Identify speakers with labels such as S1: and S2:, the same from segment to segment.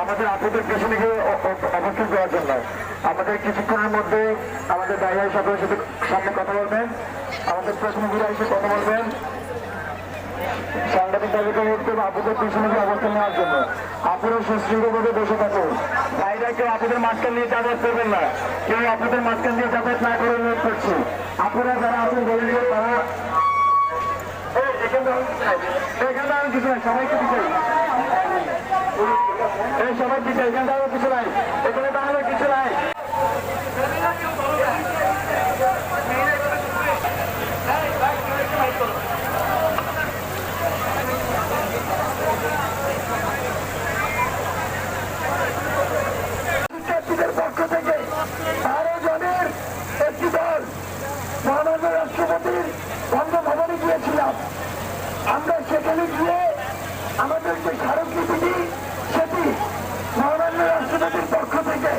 S1: আমাদের আপনাদের পেছনে গিয়ে অবস্থান করার জন্য আমাদের কিছুক্ষণের মধ্যে আমাদের সাথে কথা বলবেন আমাদের প্রতিনিধিরা কথা বলবেন সাংবাদিক বাবুকে অনুরোধ করব আপনাদের পেছনে অবস্থান নেওয়ার জন্য আপনারা সুশৃঙ্খলভাবে বসে থাকুন বাইরে কেউ আপনাদের মাঝখান দিয়ে যাতায়াত করবেন না কেউ আপনাদের মাঝখান দিয়ে যাতায়াত না করে অনুরোধ করছি আপনারা যারা আছেন বলে তারা এখানে দাঁড়ান কিছু নাই। সবাইকে দিচ্ছি এই সবাই কিছু এখানে দাঁড়ানো কিছু নাই এখানে দাঁড়ানো কিছু নাই পক্ষ থেকে বারো জনের একটি দল মহামান্য রাষ্ট্রপতির বঙ্গভবনে গিয়েছিলাম আমরা সেখানে গিয়ে আমাদের যে স্মারকলিপিটি সেটি মহামান্য রাষ্ট্রপতির পক্ষ থেকে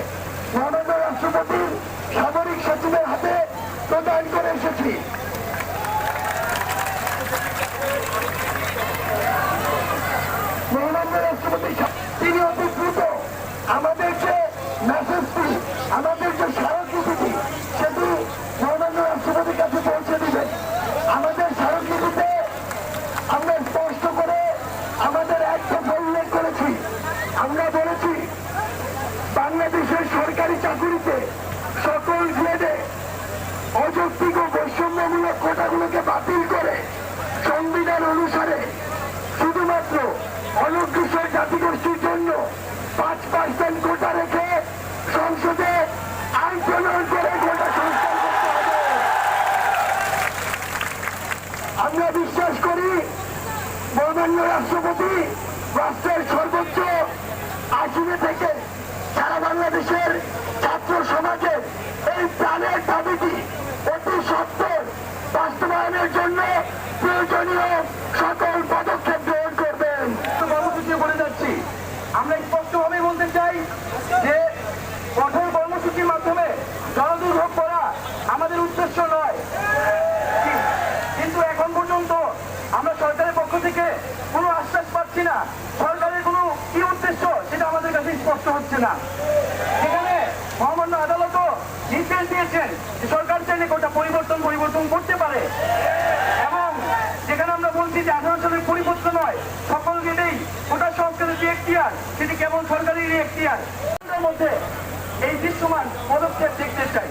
S1: মহামান্য রাষ্ট্রপতির সামরিক সচিবের হাতে প্রদান করে এসেছি মহামান্য রাষ্ট্রপতি সা- তিনি অতি দ্রুত আমাদের যে মেসেজটি আমাদের যে স্মারকলিপিটি সেটি মহামান্য রাষ্ট্রপতির কাছে পৌঁছে দিবেন আমাদের স্মারকলিপিতে আমরা স্পষ্ট করে আমাদের এক কথা উল্লেখ করেছি আমরা বলেছি বাংলাদেশের সরকারি চাকুরিতে সকল গ্রেডে অযৌক্তিক ও বৈষম্যমূলক কোটাগুলোকে বাতিল করে সংবিধান অনুসারে শুধুমাত্র অনগ্রসর জাতিগোষ্ঠীর জন্য পাঁচ পার্সেন্ট কোটা রেখে সংসদে আইন প্রণয়ন করে কোটা সংস্কার করতে হবে। আমরা বিশ্বাস করি মহামান্য রাষ্ট্রপতি রাষ্ট্রের সর্বোচ্চ আসনে থেকে সারা বাংলাদেশের ছাত্র সমাজের এই প্রাণের দাবিটি অতি সত্তর বাস্তবায়নের জন্য প্রয়োজনীয় সকল পদক্ষেপ গ্রহণ করবেন কর্মসূচি বলে যাচ্ছি আমরা স্পষ্টভাবে বলতে চাই যে কঠোর কর্মসূচির মাধ্যমে জনদুর্ভোগ করা আমাদের উদ্দেশ্য নয় কিন্তু এখন পর্যন্ত আমরা সরকারের পক্ষ থেকে কোনো আশ্বাস পাচ্ছি না সরকারের কোনো কি উদ্দেশ্য সেটা আমাদের স্পষ্ট হচ্ছে না। এখানে মহামান্য আদালতও নির্দেশ দিয়েছেন যে সরকার চাইলে কোটা পরিবর্তন পরিবর্তন করতে পারে। এবং যেখানে আমরা বলছি যে আঠারো সালের পরিবর্তন নয়, সকল গেটেই কোটা সংস্কারের যে এখতিয়ার, সেটি কেবল সরকারের এখতিয়ার। মধ্যে এই দৃশ্যমান পদক্ষেপ দেখতে চাই।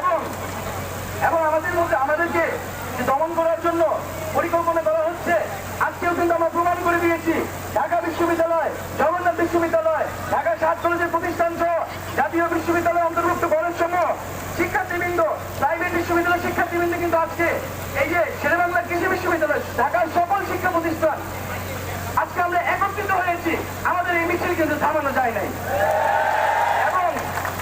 S1: এবং এবং আমাদের মধ্যে আমাদেরকে দমন করার জন্য পরিকল্পনা করা হচ্ছে, আজকেও কিন্তু আমরা প্রমাণ করে দিয়েছি। ঢাকা বিশ্ববিদ্যালয়, জগন্নাথ বিশ্ববিদ্যালয় সাত প্রতিষ্ঠান জাতীয় বিশ্ববিদ্যালয় অন্তর্ভুক্ত কলেজ সমূহ শিক্ষার্থীবৃন্দ, প্রাইভেট বিশ্ববিদ্যালয় শিক্ষার্থীবৃন্দ কিন্তু আজকে এই যে শেরেবাংলা কৃষি বিশ্ববিদ্যালয়, ঢাকার সকল শিক্ষা প্রতিষ্ঠান, আজকে আমরা একত্রিত হয়েছি। আমাদের এই মিছিল কিন্তু থামানো যায় নাই। এবং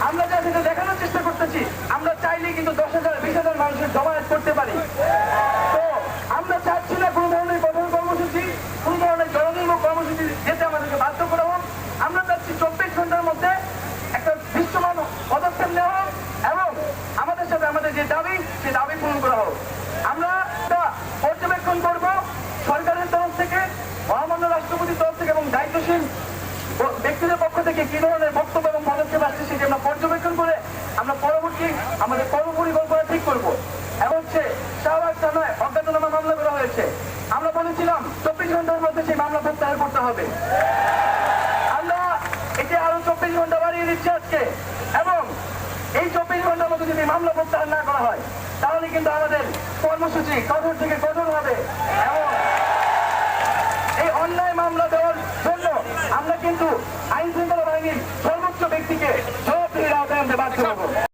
S1: আমরা যা দেখানোর চেষ্টা করতেছি, আমরা চাইলে কিন্তু দশ হাজার, বিশ হাজার মানুষের জমায়েত করতে পারি তো আমরা চাচ্ছি না কোনো ধরনের কঠোর কর্মসূচি কোনো ধরনের জননির্মূল কর্মসূচি যেতে আমাদেরকে বাধ্য করা হোক আমরা চাচ্ছি চব্বিশ ঘণ্টার মধ্যে একটা দৃশ্যমান পদক্ষেপ নেওয়া হোক এবং আমাদের সাথে আমাদের যে দাবি সে দাবি পূরণ করা হোক আমরা তা পর্যবেক্ষণ করব সরকারের তরফ থেকে মহামান্য রাষ্ট্রপতির তরফ থেকে এবং দায়িত্বশীল ব্যক্তিদের পক্ষ থেকে কি ধরনের বক্তব্য এবং পদক্ষেপ আসছে সেটি আমরা পর্যবেক্ষণ করে আমরা পরবর্তী আমাদের কর্মপরিকল্পনা ঠিক করব। এবং হচ্ছে শাহবাগ থানায় অজ্ঞাতনামা মামলা করা হয়েছে। আমরা বলেছিলাম চব্বিশ ঘণ্টার মধ্যে সেই মামলা প্রত্যাহার করতে হবে। আমরা এটি আরও চব্বিশ ঘণ্টা বাড়িয়ে দিচ্ছি আজকে। এবং এই চব্বিশ ঘণ্টার মধ্যে যদি মামলা প্রত্যাহার না করা হয়, তাহলে কিন্তু আমাদের কর্মসূচি কঠোর থেকে কঠোর হবে